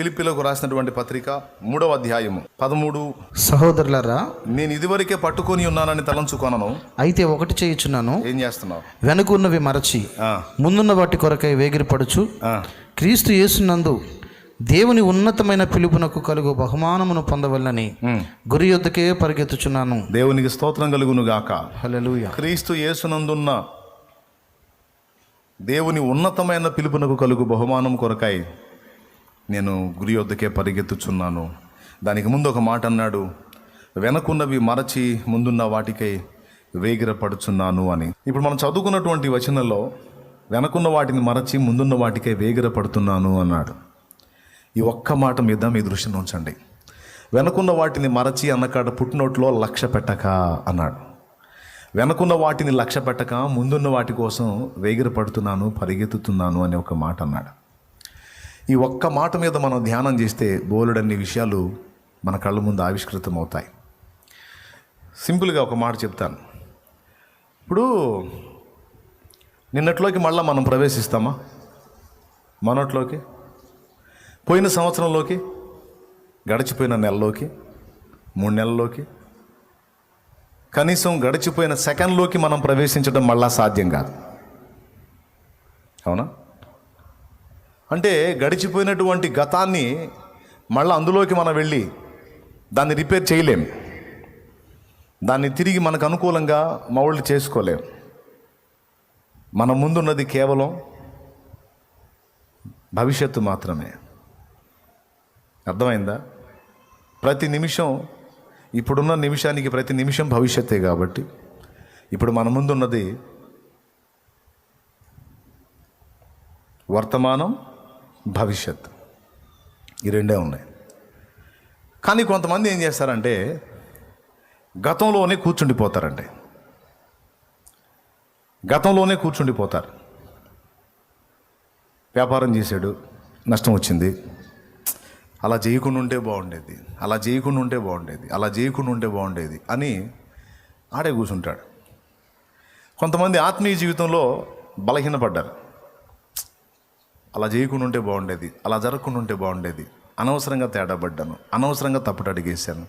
ఫిలిపిలకు రాసినటువంటి పత్రిక మూడవ అధ్యాయము. పదమూడు. సహోదరులారా నేను ఇదివరకే పట్టుకొని ఉన్నానని తలంచుకొనను అయితే ఒకటి చేయుచున్నాను. ఏం చేస్తున్నావు? వెనుకున్నవి మరచి ముందున్న వాటి కొరకై వేగిరపడుచు క్రీస్తు యేసునందు దేవుని ఉన్నతమైన పిలుపునకు కలుగు బహుమానమును పొందవల్లని. గురి యొద్దకే పరిగెత్తుచున్నాను. దేవునికి స్తోత్రం కలుగును గాక. హల్లెలూయా. క్రీస్తు యేసునందున్న దేవుని ఉన్నతమైన పిలుపునకు కలుగు బహుమానం కొరకై నేను గురి వద్దకే పరిగెత్తుచున్నాను. దానికి ముందు ఒక మాట అన్నాడు వెనకున్నవి మరచి ముందున్న వాటికై వేగిరపడుచున్నాను అని. ఇప్పుడు మనం చదువుకున్నటువంటి వచనంలో వెనకున్న వాటిని మరచి ముందున్న వాటికై వేగిరపడుతున్నాను అన్నాడు. ఈ ఒక్క మాట మీద మీ దృష్టిని ఉంచండి. వెనకున్న వాటిని మరచి అన్నకాడ పుట్టినోట్లో లక్ష్య పెట్టక అన్నాడు. వెనకున్న వాటిని లక్ష్య పెట్టక ముందున్న వాటి కోసం వేగిరపడుతున్నాను పరిగెత్తుతున్నాను అనే ఒక మాట అన్నాడు. ఈ ఒక్క మాట మీద మనం ధ్యానం చేస్తే బోలెడన్ని విషయాలు మన కళ్ళ ముందు ఆవిష్కృతం అవుతాయి సింపుల్గా ఒక మాట చెప్తాను. ఇప్పుడు నిన్నట్లోకి మళ్ళీ మనం ప్రవేశిస్తామా? మనట్లోకి? పోయిన సంవత్సరంలోకి? గడిచిపోయిన నెలలోకి? మూడు నెలల్లోకి? కనీసం గడిచిపోయిన సెకండ్లోకి మనం ప్రవేశించడం మళ్ళా సాధ్యం కాదు. అవునా? అంటే గడిచిపోయినటువంటి గతాన్ని మళ్ళీ అందులోకి మనం వెళ్ళి దాన్ని రిపేర్ చేయలేం. దాన్ని తిరిగి మనకు అనుకూలంగా మౌళ్ళు చేసుకోలేం. మన ముందున్నది కేవలం భవిష్యత్తు మాత్రమే. అర్థమైందా? ప్రతి నిమిషం ఇప్పుడున్న నిమిషానికి ప్రతి నిమిషం భవిష్యత్తే కాబట్టి ఇప్పుడు మన ముందున్నది వర్తమానం భవిష్యత్. ఈ రెండే ఉన్నాయి. కానీ కొంతమంది ఏం చేస్తారంటే గతంలోనే కూర్చుండిపోతారండి. గతంలోనే కూర్చుండిపోతారు. వ్యాపారం చేశాడు నష్టం వచ్చింది. అలా చేయకుండా ఉంటే బాగుండేది. అలా చేయకుండా ఉంటే బాగుండేది. అలా చేయకుండా ఉంటే బాగుండేది అని ఆడే కూర్చుంటాడు. కొంతమంది ఆత్మీయ జీవితంలో బలహీనపడ్డారు. అలా చేయకుండా ఉంటే బాగుండేది అలా జరగకుండా ఉంటే బాగుండేది. అనవసరంగా తేడా పడ్డాను అనవసరంగా తప్పుడు అడిగేశాను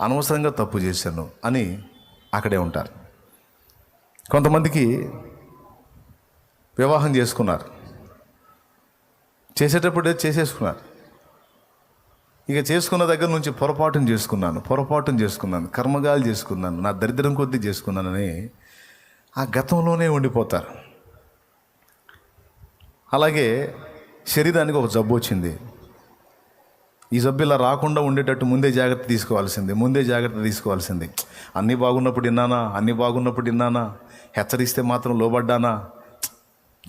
అనవసరంగా తప్పు చేశాను అని అక్కడే ఉంటారు. కొంతమందికి వివాహం చేసుకున్నారు. చేసేటప్పుడే చేసేసుకున్నారు. ఇక చేసుకున్న దగ్గర నుంచి పొరపాటును చేసుకున్నాను పొరపాటును చేసుకున్నాను కర్మగాలు చేసుకున్నాను నా దరిద్రం కొద్దీ చేసుకున్నానని ఆ గతంలోనే ఉండిపోతారు. అలాగే శరీరానికి ఒక జబ్బు వచ్చింది. ఈ జబ్బు ఇలా రాకుండా ఉండేటట్టు ముందే జాగ్రత్త తీసుకోవాల్సింది ముందే జాగ్రత్త తీసుకోవాల్సింది. అన్నీ బాగున్నప్పుడు విన్నానా అన్నీ బాగున్నప్పుడు విన్నానా హెచ్చరిస్తే మాత్రం లోబడ్డానా?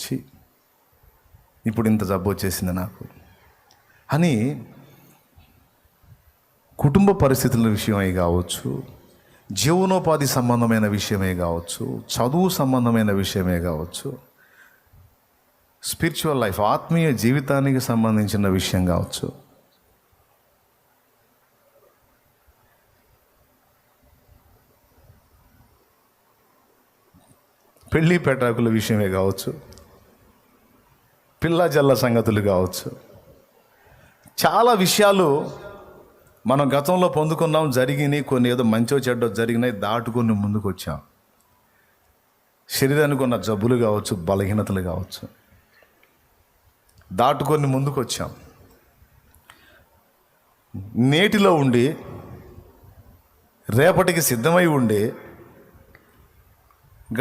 ఛీ ఇప్పుడు ఇంత జబ్బు వచ్చేసింది నాకు. అని కుటుంబ పరిస్థితుల విషయమై కావచ్చు జీవనోపాధి సంబంధమైన విషయమే కావచ్చు చదువు సంబంధమైన విషయమే కావచ్చు స్పిరిచువల్ లైఫ్ ఆత్మీయ జీవితానికి సంబంధించిన విషయం కావచ్చు. పెళ్ళి పెటాకుల విషయమే కావచ్చు. పిల్ల జల్ల సంగతులు కావచ్చు. చాలా విషయాలు మనం గతంలో పొందుకున్నాం జరిగినాయి కొన్ని ఏదో మంచో చెడ్డో జరిగినాయి దాటుకొని ముందుకు వచ్చాం శరీరానికి ఉన్న జబ్బులు కావచ్చు బలహీనతలు కావచ్చు. దాటుకొని ముందుకు వచ్చాం నేటిలో ఉండి రేపటికి సిద్ధమై ఉండి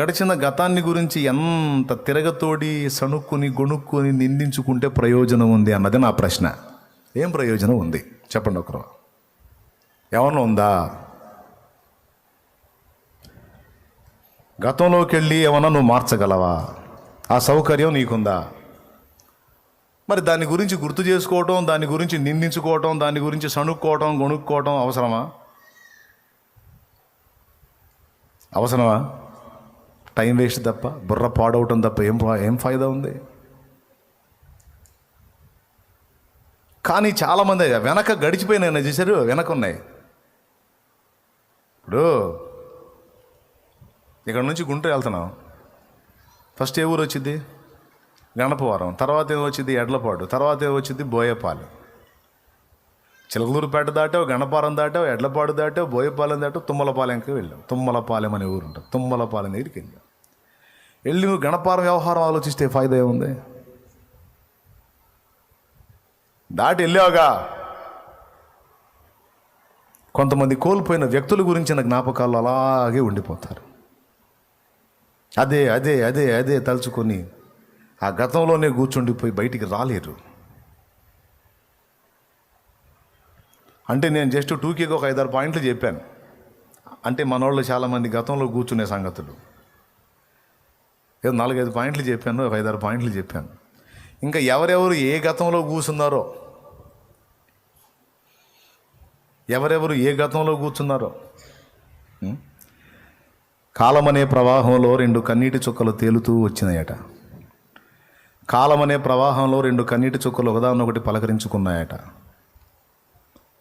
గడిచిన గతాన్ని గురించి ఎంత తిరగతోడి సణుక్కుని గొణుక్కుని నిందించుకుంటే ప్రయోజనం ఉంది అన్నది నా ప్రశ్న. ఏం ప్రయోజనం ఉంది? చెప్పండి ఒకరు ఏమన్నా ఉందా? గతంలోకి వెళ్ళి ఏమన్నా నువ్వు మార్చగలవా? ఆ సౌకర్యం నీకుందా? మరి దాని గురించి గుర్తు చేసుకోవటం దాని గురించి నిందించుకోవటం దాని గురించి సణుక్కోవటం గొణుక్కోవటం అవసరమా? అవసరమా? టైం వేస్ట్ తప్ప బుర్ర పాడవటం తప్ప ఏం ఏం ఫాయిదా ఉంది? కానీ చాలామంది వెనక గడిచిపోయినాయి చూసారు వెనక ఉన్నాయి ఇప్పుడు ఇక్కడ నుంచి గుంటూరు వెళ్తున్నాం. ఫస్ట్ ఏ ఊరు వచ్చింది? గణపవరం తర్వాత ఏం వచ్చింది ఎడ్లపాడు తర్వాత ఏం వచ్చింది బోయపాలెం. చిలకలూరుపేట దాటావు గణపారం దాటావు ఎడ్లపాడు దాటావు బోయపాలెం దాటావు తుమ్మలపాలెంకి వెళ్ళాం తుమ్మలపాలెం అనే ఊరు ఉంటుంది తుమ్మలపాలెం దగ్గరికి వెళ్ళాం వెళ్ళి నువ్వు గణపారం వ్యవహారం ఆలోచిస్తే ఫాయిదా ఏముంది? దాటి వెళ్ళావుగా. కొంతమంది కోల్పోయిన వ్యక్తుల గురించిన జ్ఞాపకాలు అలాగే ఉండిపోతారు. అదే అదే అదే అదే తలుచుకొని ఆ గతంలోనే కూర్చుండిపోయి బయటికి రాలేరు. అంటే నేను జస్ట్ టూకేకి ఒక ఐదారు పాయింట్లు చెప్పాను. అంటే మనోళ్ళు చాలామంది గతంలో కూర్చునే సంగతులు. ఏదో నాలుగైదు పాయింట్లు చెప్పాను ఒక ఐదారు పాయింట్లు చెప్పాను. ఇంకా ఎవరెవరు ఏ గతంలో కూర్చున్నారో ఎవరెవరు ఏ గతంలో కూర్చున్నారో కాలమనే ప్రవాహంలో రెండు కన్నీటి చుక్కలు తేలుతూ వచ్చినాయట. కాలం అనే ప్రవాహంలో రెండు కన్నీటి చుక్కలు ఒకదానొకటి పలకరించుకున్నాయట.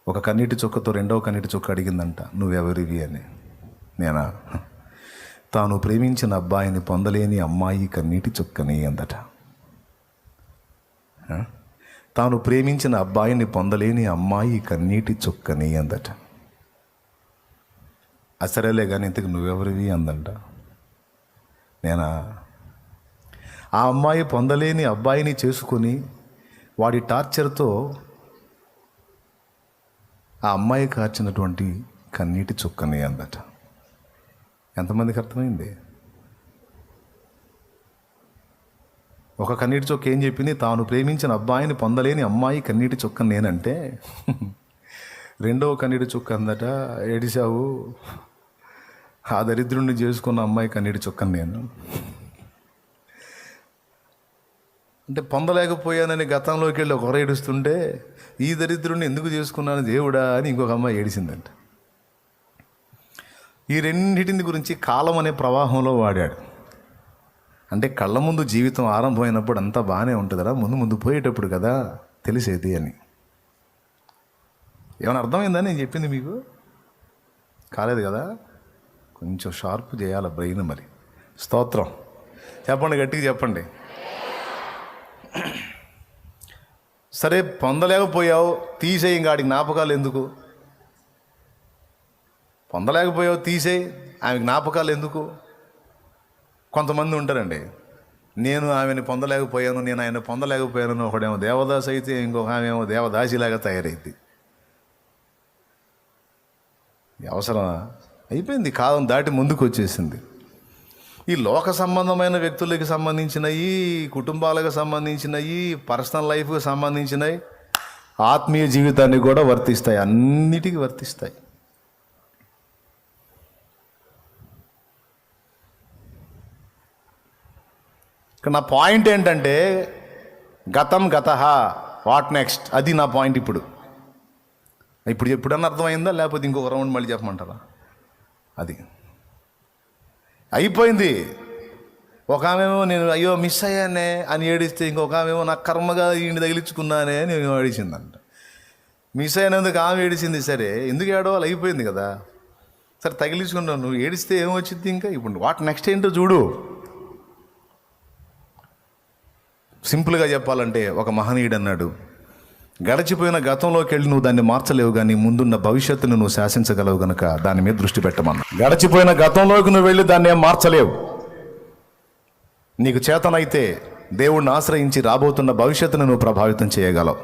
ఒక కన్నీటి చుక్కతో రెండవ కన్నీటి చుక్క అడిగిందంట నువ్వెవరివి? అని. నేనా? తాను ప్రేమించిన అబ్బాయిని పొందలేని అమ్మాయి కన్నీటి చుక్కని అందట. తాను ప్రేమించిన అబ్బాయిని పొందలేని అమ్మాయి కన్నీటి చుక్కని అందట. అసరేలే కానీ ఇంతకు నువ్వెవరివి? అందంట. నేనా? ఆ అమ్మాయి పొందలేని అబ్బాయిని చేసుకొని వాడి టార్చర్తో ఆ అమ్మాయి కార్చినటువంటి కన్నీటి చుక్కని అందట. ఎంతమందికి అర్థమైంది? ఒక కన్నీటి చొక్క ఏం చెప్పింది? తాను ప్రేమించిన అబ్బాయిని పొందలేని అమ్మాయి కన్నీటి చుక్క నేనంటే రెండవ కన్నీటి చుక్క అందట ఏడిశావు ఆ దరిద్రుణ్ణి చేసుకున్న అమ్మాయి కన్నీటి చుక్కను నేను. అంటే పొందలేకపోయానని గతంలోకి వెళ్ళి ఒకరు ఏడుస్తుంటే ఈ దరిద్రుడిని ఎందుకు చేసుకున్నాను దేవుడా అని ఇంకొక అమ్మాయి ఏడిసిందంట. ఈ రెండింటిని గురించి కాలం అనే ప్రవాహంలో వాడాడు. అంటే కళ్ళ ముందు జీవితం ఆరంభమైనప్పుడు అంతా బాగానే ఉంటుందిరా ముందు ముందు పోయేటప్పుడు కదా తెలిసేది అని. ఏమైనా అర్థమైందా నేను చెప్పింది మీకు? కాలేదు కదా? కొంచెం షార్ప్ చేయాలి బ్రెయిన్ మరి. స్తోత్రం. చెప్పండి గట్టిగా చెప్పండి. సరే పొందలేకపోయావు తీసేయి ఇంకా ఆడికి జ్ఞాపకాలు ఎందుకు? పొందలేకపోయావు తీసేయి ఆమె జ్ఞాపకాలు ఎందుకు? కొంతమంది ఉంటారండి నేను ఆమెను పొందలేకపోయాను నేను ఆయన పొందలేకపోయాను ఒకడేమో దేవదాసి అయితే ఇంకొక ఆమె ఏమో దేవదాసిలాగా తయారైంది అవసరమా? అయిపోయింది కాలం దాటి ముందుకు వచ్చేసింది ఈ లోక సంబంధమైన వ్యక్తులకి సంబంధించినవి కుటుంబాలకు సంబంధించినవి పర్సనల్ లైఫ్కి సంబంధించినవి ఆత్మీయ జీవితానికి కూడా వర్తిస్తాయి. అన్నిటికీ వర్తిస్తాయి. ఇక్కడ నా పాయింట్ ఏంటంటే గతం గత వాట్ నెక్స్ట్? అది నా పాయింట్ ఇప్పుడు. ఇప్పుడు ఎప్పుడన్నా అర్థమైందా? లేకపోతే ఇంకొక రౌండ్ మళ్ళీ చెప్పమంటారా? అది. అయిపోయింది. ఒక ఆమెమో నేను అయ్యో మిస్ అయ్యానే అని ఏడిస్తే ఇంకొక ఆమెమో నా కర్మగా ఈయన తగిలించుకున్నానే అని ఏడిచిందంట మిస్ అయినందుకు ఆమె ఏడిచింది సరే ఎందుకు ఏడవాలి? అయిపోయింది కదా. సరే తగిలించుకున్నావు నువ్వు. ఏడిస్తే ఏమొచ్చింది ఇంకా? ఇప్పుడు వాట్ నెక్స్ట్ ఏంటో చూడు. సింపుల్గా చెప్పాలంటే ఒక మహనీయుడు అన్నాడు. గడిచిపోయిన గతంలోకి వెళ్ళి నువ్వు దాన్ని మార్చలేవు కానీ ముందున్న భవిష్యత్తును నువ్వు శాసించగలవు గనక దాని మీద దృష్టి పెట్టమన్నా గడిచిపోయిన గతంలోకి నువ్వు వెళ్ళి దాన్ని ఏం మార్చలేవు. నీకు చేతనైతే దేవుణ్ణి ఆశ్రయించి రాబోతున్న భవిష్యత్తును నువ్వు ప్రభావితం చేయగలవు.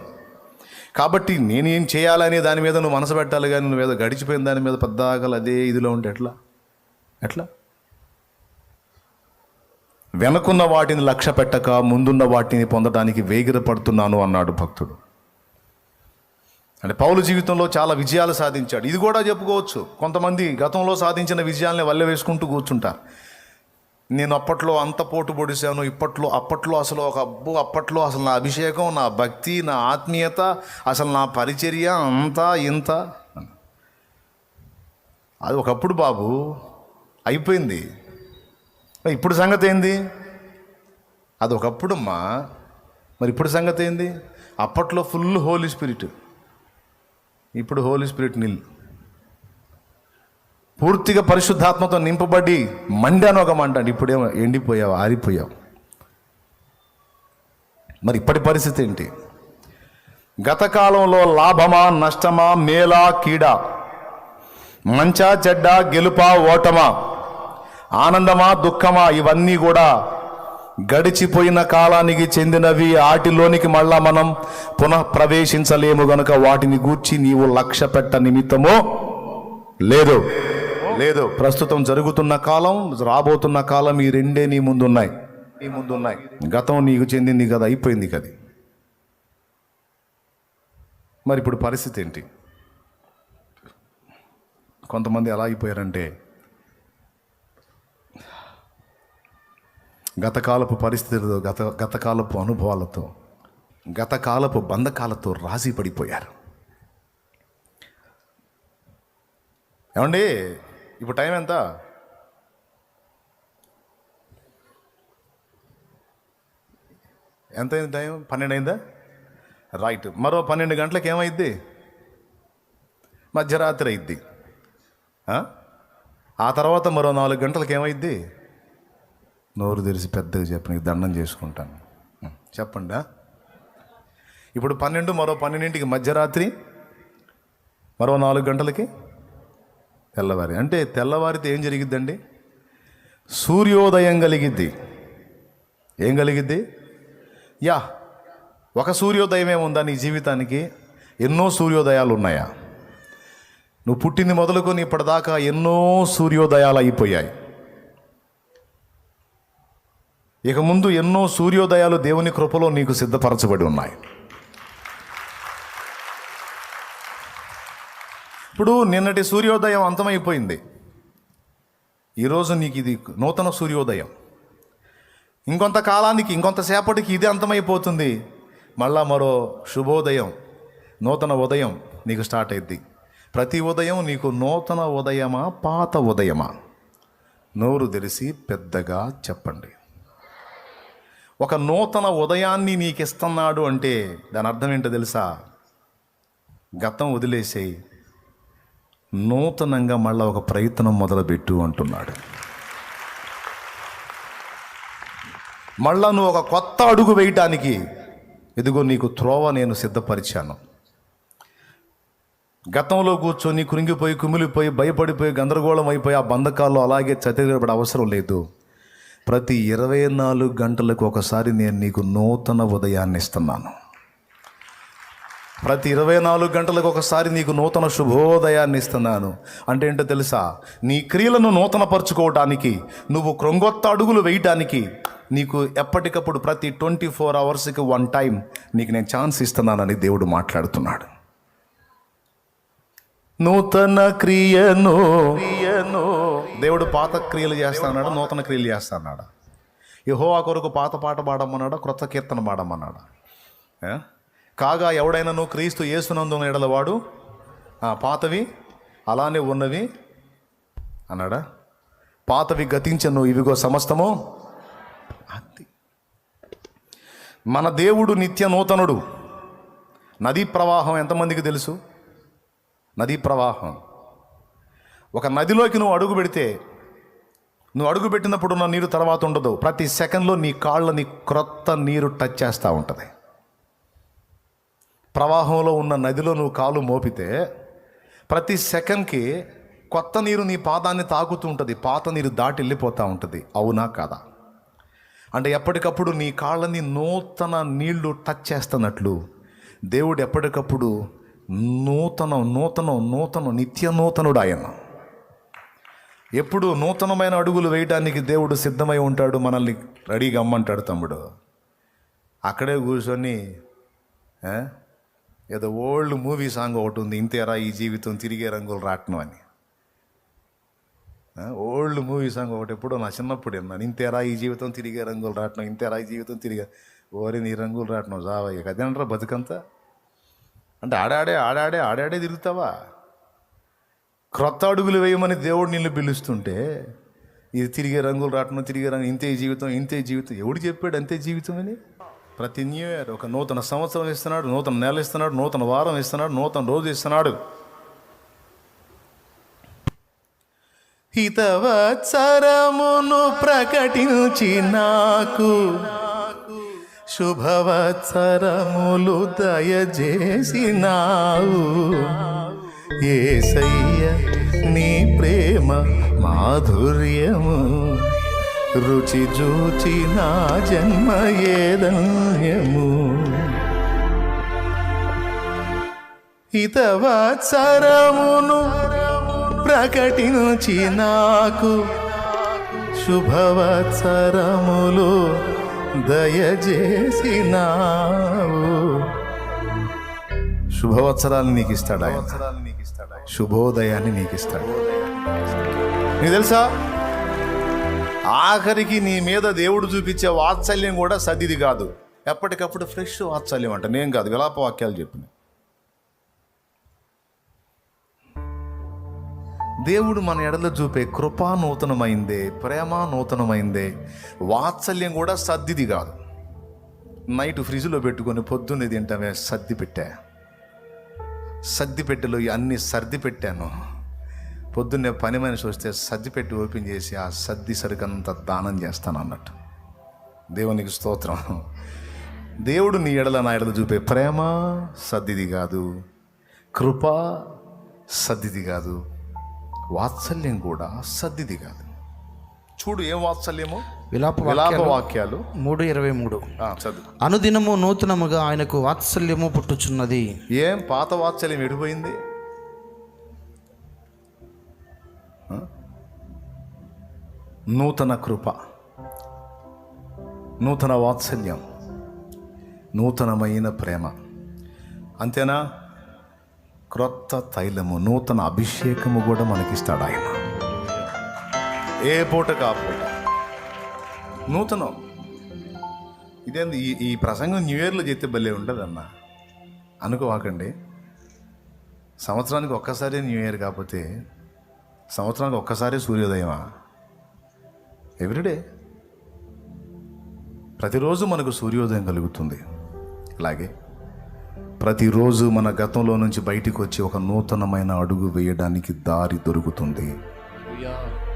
కాబట్టి నేనేం చేయాలనే దాని మీద నువ్వు మనసు పెట్టాలి కానీ నువ్వు ఏదో గడిచిపోయిన దాని మీద పెద్దగల అదే ఇదిలో ఉంటే ఎట్లా? ఎట్లా? వెనకున్న వాటిని లక్ష్య పెట్టక ముందున్న వాటిని పొందడానికి వేగిరపడుతున్నాను అన్నాడు భక్తుడు. అంటే పౌలు జీవితంలో చాలా విజయాలు సాధించాడు. ఇది కూడా చెప్పుకోవచ్చు. కొంతమంది గతంలో సాధించిన విజయాల్ని వల్ల వేసుకుంటూ కూర్చుంటారు. నేను అప్పట్లో అంత పోటు పొడిశాను ఇప్పట్లో అప్పట్లో అసలు ఒక అబ్బు అప్పట్లో అసలు నా అభిషేకం నా భక్తి నా ఆత్మీయత అసలు నా పరిచర్య అంతా ఇంత. అది ఒకప్పుడు బాబు అయిపోయింది. ఇప్పుడు సంగతి ఏంది? అది ఒకప్పుడమ్మా. మరి ఇప్పుడు సంగతి ఏంది? అప్పట్లో ఫుల్ హోలీ స్పిరిట్. ఇప్పుడు హోలీ స్పిరిట్ నిల్. పూర్తిగా పరిశుద్ధాత్మతో నింపబడి మండాను ఒక మంట ఇప్పుడేమో ఎండిపోయావు ఆరిపోయావు. మరి ఇప్పటి పరిస్థితి ఏంటి? గతకాలంలో లాభమా నష్టమా మేలా కీడా? మంచా చెడ్డ గెలుపా ఓటమా? ఆనందమా దుఃఖమా? ఇవన్నీ కూడా గడిచిపోయిన కాలానికి చెందినవి వాటిలోనికి మళ్ళా మనం పునః ప్రవేశించలేము గనుక వాటిని గూర్చి నీవు లక్ష్య పెట్ట నిమిత్తమో లేదు. లేదు. ప్రస్తుతం జరుగుతున్న కాలం రాబోతున్న కాలం ఈ రెండే నీ ముందున్నాయి. నీ ముందున్నాయి. గతం నీకు చెందింది కదా అయిపోయింది కదా. మరి ఇప్పుడు పరిస్థితి ఏంటి? కొంతమంది ఎలా అయిపోయారంటే గతకాలపు పరిస్థితులతో గత గతకాలపు అనుభవాలతో గతకాలపు బంధకాలతో రాజీ పడిపోయారు. ఏమండి ఇప్పుడు టైం ఎంత? ఎంత అయింది టైం? పన్నెండు అయిందా? రైట్. మరో పన్నెండు గంటలకు ఏమైద్ది? మధ్యరాత్రి అయిద్ది. ఆ? ఆ తర్వాత మరో నాలుగు గంటలకు ఏమైద్ది? నోరు తెరిచి పెద్దగా చెప్పిన దండం చేసుకుంటాను. చెప్పండా చెప్పండి? ఇప్పుడు పన్నెండు మరో పన్నెండింటికి మధ్యరాత్రి మరో నాలుగు గంటలకి తెల్లవారి. అంటే తెల్లవారితే ఏం జరిగిద్దండి? సూర్యోదయం కలిగిద్ది. ఏం కలిగిద్ది? యా ఒక సూర్యోదయమే ఉందా నీ జీవితానికి? ఎన్నో సూర్యోదయాలు ఉన్నాయా నువ్వు పుట్టింది మొదలుకొని ఇప్పటిదాకా ఎన్నో సూర్యోదయాలు అయిపోయాయి. ఇక ముందు ఎన్నో సూర్యోదయాలు దేవుని కృపలో నీకు సిద్ధపరచబడి ఉన్నాయి. ఇప్పుడు నిన్నటి సూర్యోదయం అంతమైపోయింది. ఈరోజు నీకు ఇది నూతన సూర్యోదయం. ఇంకొంత కాలానికి ఇంకొంతసేపటికి ఇది అంతమైపోతుంది. మళ్ళా మరో శుభోదయం నూతన ఉదయం నీకు స్టార్ట్ అయింది ప్రతి ఉదయం నీకు నూతన ఉదయమా పాత ఉదయమా? నోరు తెరిసి పెద్దగా చెప్పండి. ఒక నూతన ఉదయాన్ని నీకు ఇస్తున్నాడు అంటే దాని అర్థం ఏంటో తెలుసా? గతం వదిలేసేయి. నూతనంగా మళ్ళా ఒక ప్రయత్నం మొదలుపెట్టు అంటున్నాడు. మళ్ళా నువ్వు ఒక కొత్త అడుగు వేయటానికి ఇదిగో నీకు త్రోవ నేను సిద్ధపరిచాను. గతంలో కూర్చొని కురింగిపోయి కుమిలిపోయి భయపడిపోయి గందరగోళం అయిపోయి ఆ బంధకాల్లో అలాగే చతిరబడే అవసరం లేదు. ప్రతి ఇరవై నాలుగు గంటలకు ఒకసారి నేను నీకు నూతన ఉదయాన్ని ఇస్తున్నాను. ప్రతి ఇరవై నాలుగు గంటలకు ఒకసారి నీకు నూతన శుభోదయాన్ని ఇస్తున్నాను. అంటే ఏంటో తెలుసా? నీ క్రియలను నూతనపరచుకోవటానికి నువ్వు క్రొంగొత్త అడుగులు వేయటానికి నీకు ఎప్పటికప్పుడు ప్రతి ట్వంటీ ఫోర్ అవర్స్కి వన్ టైం నీకు నేను ఛాన్స్ ఇస్తున్నానని దేవుడు మాట్లాడుతున్నాడు. నూతన క్రియను క్రియను దేవుడు పాత క్రియలు చేస్తానన్నాడు నూతన క్రియలు చేస్తానన్నాడు యహో ఆ కొరకు పాత పాట పాడమన్నాడు? క్రొత్త కీర్తన పాడమన్నాడు? కాగా కాగా నువ్వు క్రీస్తు యేసునందు ఎడలవాడు? పాతవి? అలానే ఉన్నవి? అన్నాడా? పాతవి గతించను ఇవిగో సమస్తము మన దేవుడు నిత్య నూతనుడు. నదీ ప్రవాహం ఎంతమందికి తెలుసు? నదీ ప్రవాహం. ఒక నదిలోకి నువ్వు అడుగు పెడితే నువ్వు అడుగు పెట్టినప్పుడు ఉన్న నీరు తర్వాత ఉండదు. ప్రతి సెకండ్లో నీ కాళ్ళని క్రొత్త నీరు టచ్ చేస్తూ ఉంటుంది. ప్రవాహంలో ఉన్న నదిలో నువ్వు కాలు మోపితే ప్రతి సెకండ్కి కొత్త నీరు నీ పాదాన్ని తాకుతూ ఉంటుంది. పాత నీరు దాటి వెళ్ళిపోతూ ఉంటుంది. అవునా కాదా? అంటే ఎప్పటికప్పుడు నీ కాళ్ళని నూతన నీళ్ళు టచ్ చేస్తున్నట్లు దేవుడు ఎప్పటికప్పుడు నూతనం నూతనం నూతనం నిత్య నూతనుడు ఆయన. ఎప్పుడు నూతనమైన అడుగులు వేయడానికి దేవుడు సిద్ధమై ఉంటాడు మనల్ని రెడీగా అమ్మంటాడు తమ్ముడు. అక్కడే కూర్చొని ఏదో ఓల్డ్ మూవీ సాంగ్ ఒకటి ఉంది ఇంతేరా ఈ జీవితం తిరిగే రంగులు రాట్నం అని. ఓల్డ్ మూవీ సాంగ్ ఒకటి ఎప్పుడో నా చిన్నప్పుడు విన్నాను ఇంతేరా ఈ జీవితం తిరిగే రంగులు రాట్నం ఇంతేరా ఈ జీవితం తిరిగే ఓరి నీ రంగులు రాట్నం జావయ్య కదేంట్రా బతుకంతా? అంటే ఆడాడే ఆడాడే ఆడాడే తిరుగుతావా? క్రొత్త అడుగులు వేయమని దేవుడు నిన్ను పిలుస్తుంటే ఇది తిరిగే రంగులు రావటం తిరిగే రంగు ఇంతే జీవితం ఇంతే జీవితం. ఎవడు చెప్పాడు అంతే జీవితం అని? ప్రతి న్యూ ఇయర్ ఒక నూతన సంవత్సరం ఇస్తున్నాడు నూతన నెల ఇస్తున్నాడు నూతన వారం ఇస్తున్నాడు నూతన రోజు ఇస్తున్నాడు. హితవత్సరమును ప్రకటించి నాకు శుభవత్సరములు దయచేసినావు ఏసయ్య నీ ప్రేమ మాధుర్యము. రుచి చూచి నా జన్మ ఏదన్యము హితవత్సరమును ప్రకటించి నాకు శుభవత్సరములు దయచేసినావు. శుభవత్సరాలు నీకు ఇస్తాడు ఆయన. శుభోదయాన్ని నీకు ఇస్తాడు నీకు తెలుసా? ఆఖరికి నీ మీద దేవుడు చూపించే వాత్సల్యం కూడా సదిది కాదు. ఎప్పటికప్పుడు ఫ్రెష్ వాత్సల్యం అంట. నేను కాదు విలాప వాక్యాలు చెప్పిన దేవుడు మన ఎడలో చూపే కృపా నూతనమైందే ప్రేమ నూతనమైందే వాత్సల్యం కూడా సర్దిది కాదు. నైట్ ఫ్రిడ్జ్లో పెట్టుకొని పొద్దున్నే తింటామే సర్ది పెట్టా. సర్దిపెట్టెలు అన్ని సర్ది పెట్టాను పొద్దున్నే పని మనిషి వస్తే సర్దిపెట్టి ఓపెన్ చేసి ఆ సర్ది సరికంత దానం చేస్తాను అన్నట్టు. దేవునికి స్తోత్రం. దేవుడు నీ ఎడల నా ఎడల చూపే ప్రేమ సద్దిది కాదు. కృప సద్దిది కాదు. వాత్సల్యం కూడా సద్దిది కాదు. చూడు ఏం వాత్సల్యమో? విలాప విలాప వాక్యాలు మూడు ఇరవై మూడు. చదువు. అనుదినము నూతనముగా ఆయనకు వాత్సల్యము పుట్టుచున్నది. ఏం? పాత వాత్సల్యం ఎడిపోయింది? ఆ? నూతన కృప. నూతన వాత్సల్యం. నూతనమైన ప్రేమ. అంతేనా? క్రొత్త తైలము నూతన అభిషేకము కూడా మనకిస్తాడు ఆయన. ఏ పూట కా పూట? నూతనం. ఇదేంది? ఈ ఈ ప్రసంగం న్యూ ఇయర్లో చెప్తే భలే ఉండదన్న అనుకోవాకండి. సంవత్సరానికి ఒక్కసారి న్యూ ఇయర్ కాకపోతే సంవత్సరానికి ఒక్కసారి సూర్యోదయమా? ఎవ్రీడే. ప్రతిరోజు మనకు సూర్యోదయం కలుగుతుంది. అలాగే ప్రతిరోజు మన గతంలో నుంచి బయటికి వచ్చి ఒక నూతనమైన అడుగు వేయడానికి దారి దొరుకుతుంది.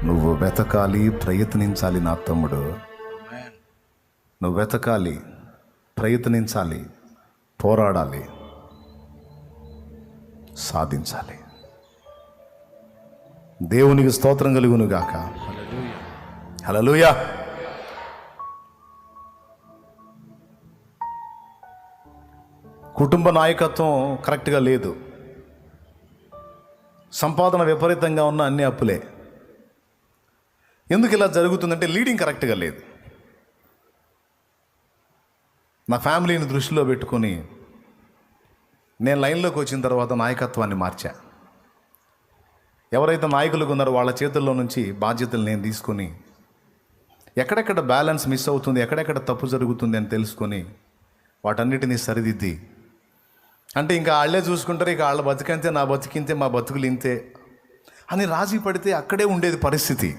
నువ్వు వెతకాలి ప్రయత్నించాలి నా తమ్ముడు. నువ్వు వెతకాలి ప్రయత్నించాలి పోరాడాలి సాధించాలి. దేవునికి స్తోత్రం కలుగునుగాక. హలలుయా కుటుంబ నాయకత్వం కరెక్ట్గా లేదు. సంపాదన విపరీతంగా ఉన్న అన్ని అప్పులే. ఎందుకు ఇలా జరుగుతుందంటే లీడింగ్ కరెక్ట్గా లేదు. నా ఫ్యామిలీని దృష్టిలో పెట్టుకొని నేను లైన్లోకి వచ్చిన తర్వాత నాయకత్వాన్ని మార్చా. ఎవరైతే నాయకులు ఉన్నారో వాళ్ళ చేతుల్లో నుంచి బాధ్యతలు నేను తీసుకొని ఎక్కడెక్కడ బ్యాలెన్స్ మిస్ అవుతుంది ఎక్కడెక్కడ తప్పు జరుగుతుంది అని తెలుసుకొని వాటన్నిటినీ సరిదిద్ది. అంటే ఇంకా వాళ్ళే చూసుకుంటారు ఇక వాళ్ళ బతికంతే నా బతికింతే మా బతుకులు ఇంతే అని రాజీ పడితే అక్కడే ఉండేది పరిస్థితి.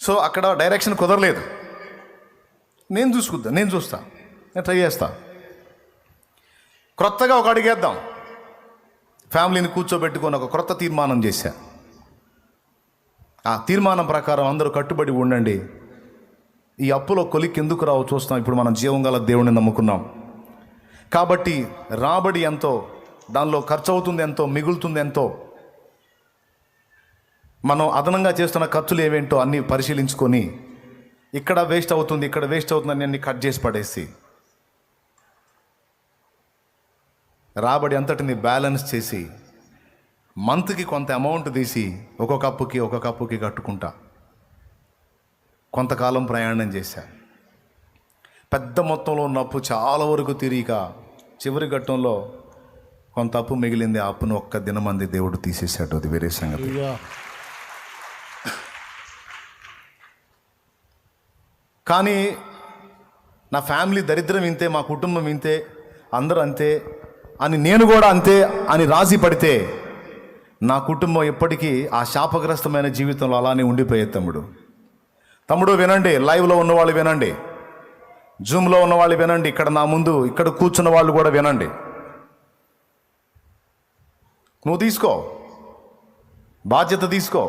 సో అక్కడ డైరెక్షన్ కుదరలేదు. నేను చూసుకుందా నేను చూస్తా. నేను ట్రై చేస్తా. క్రొత్తగా ఒక అడిగేద్దాం ఫ్యామిలీని కూర్చోబెట్టుకొని ఒక క్రొత్త తీర్మానం చేశా. ఆ తీర్మానం ప్రకారం అందరూ కట్టుబడి ఉండండి. ఈ అప్పులో కొలిక్కి ఎందుకు రావు చూస్తాం ఇప్పుడు మనం జీవం గల దేవుడిని నమ్ముకున్నాం. కాబట్టి రాబడి ఎంతో దానిలో ఖర్చు అవుతుంది ఎంతో మిగులుతుంది ఎంతో. మనం అదనంగా చేస్తున్న ఖర్చులు ఏవేంటో అన్నీ పరిశీలించుకొని ఇక్కడ వేస్ట్ అవుతుంది ఇక్కడ వేస్ట్ అవుతుందని అన్ని కట్ చేసి పడేసి. రాబడి అంతటిని బ్యాలెన్స్ చేసి మంత్కి కొంత అమౌంట్ తీసి ఒక కప్పుకి ఒక కప్పుకి కట్టుకుంటా. కొంతకాలం ప్రయాణం చేశా. పెద్ద మొత్తంలో ఉన్న అప్పు చాలా వరకు తిరిగిక చివరి ఘట్టంలో కొంత అప్పు మిగిలింది ఆ అప్పును ఒక్క దినమంది దేవుడు తీసేశాడు. అది వేరే సంగతి. కానీ నా ఫ్యామిలీ దరిద్రం ఇంతే మా కుటుంబం ఇంతే అందరూ అంతే అని నేను కూడా అంతే అని రాజీ పడితే నా కుటుంబం ఎప్పటికీ ఆ శాపగ్రస్తమైన జీవితంలో అలానే ఉండిపోయే తమ్ముడు. తమ్ముడు వినండి లైవ్లో ఉన్నవాళ్ళు వినండి జూమ్లో ఉన్నవాళ్ళు వినండి ఇక్కడ నా ముందు ఇక్కడ కూర్చున్న వాళ్ళు కూడా వినండి. నువ్వు తీసుకో బాధ్యత తీసుకో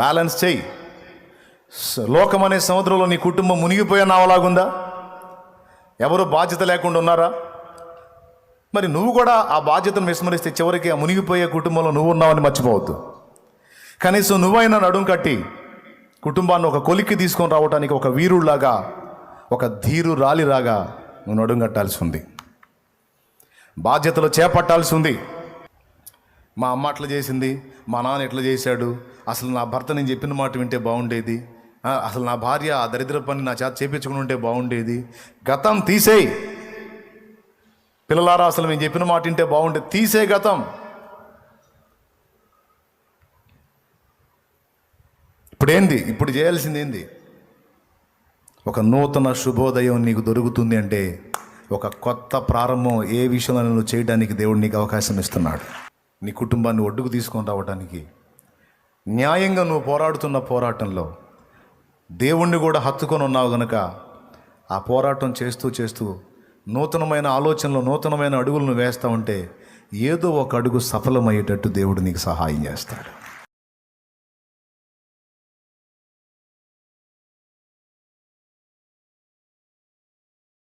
బ్యాలెన్స్ చేయి. లోకం అనే సముద్రంలో నీ కుటుంబం మునిగిపోయే నావలాగుందా? ఎవరు బాధ్యత లేకుండా ఉన్నారా? మరి నువ్వు కూడా ఆ బాధ్యతను విస్మరిస్తే చివరికి ఆ మునిగిపోయే కుటుంబంలో నువ్వు ఉన్నావని మర్చిపోవద్దు. కనీసం నువ్వైనా నడుం కట్టి కుటుంబాన్ని ఒక కొలిక్కి తీసుకొని రావడానికి ఒక వీరులాగా ఒక ధీరు రాలిలాగా నువ్వు నడుం కట్టాల్సి ఉంది. బాధ్యతలు చేపట్టాల్సి ఉంది. మా అమ్మ అట్లా చేసింది మా నాన్న ఎట్లా చేశాడు అసలు నా భర్త నేను చెప్పిన మాట వింటే బాగుండేది. అసలు నా భార్య ఆ దరిద్ర పని నా చేత చేపించుకుని ఉంటే బాగుండేది. గతం తీసేయి. పిల్లలారా అసలు మేము చెప్పిన మాట వింటే బాగుండేది. తీసే గతం. ఇప్పుడు ఏంది ఇప్పుడు చేయాల్సింది ఏంది? ఒక నూతన శుభోదయం నీకు దొరుకుతుంది అంటే ఒక కొత్త ప్రారంభం ఏ విషయంలో నువ్వు చేయడానికి దేవుడు నీకు అవకాశం ఇస్తున్నాడు. నీ కుటుంబాన్ని ఒడ్డుకు తీసుకొని రావడానికి న్యాయంగా నువ్వు పోరాడుతున్న పోరాటంలో దేవుణ్ణి కూడా హత్తుకొని ఉన్నావు గనుక ఆ పోరాటం చేస్తూ చేస్తూ నూతనమైన ఆలోచనలు నూతనమైన అడుగులను వేస్తూ ఉంటే ఏదో ఒక అడుగు సఫలమయ్యేటట్టు దేవుడు నీకు సహాయం చేస్తాడు.